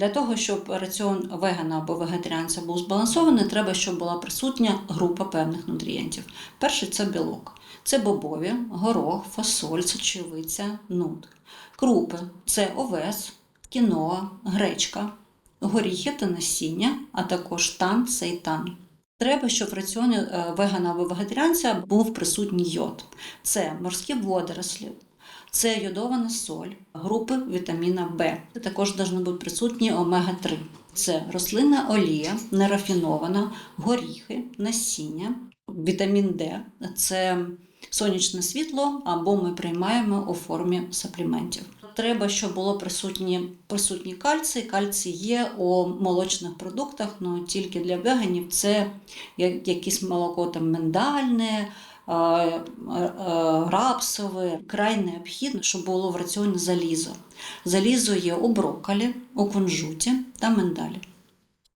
Для того, щоб раціон вегана або вегетаріанця був збалансований, треба, щоб була присутня група певних нутрієнтів. Перший це білок. Це бобові, горох, фасоль, сочевиця, нут. Крупи це овес, кіноа, гречка, горіхи та насіння, а також тан, сейтан. Треба, щоб в раціоні е, вегана або вегетаріанця був присутній йод. Це морські водорослі, це йодована соль, групи вітаміна В. Також повинні бути присутні омега-3. Це рослинна олія, нерафінована, горіхи, насіння, вітамін Д це сонячне світло або ми приймаємо у формі сапліментів. Треба, щоб було присутні, присутній кальцій. Кальцій є у молочних продуктах, але тільки для веганів це якесь молоко там миндальне, рапсове. Край необхідно, щоб було в раціоні залізо. Залізо є у брокколі, у кунжуті та миндалі.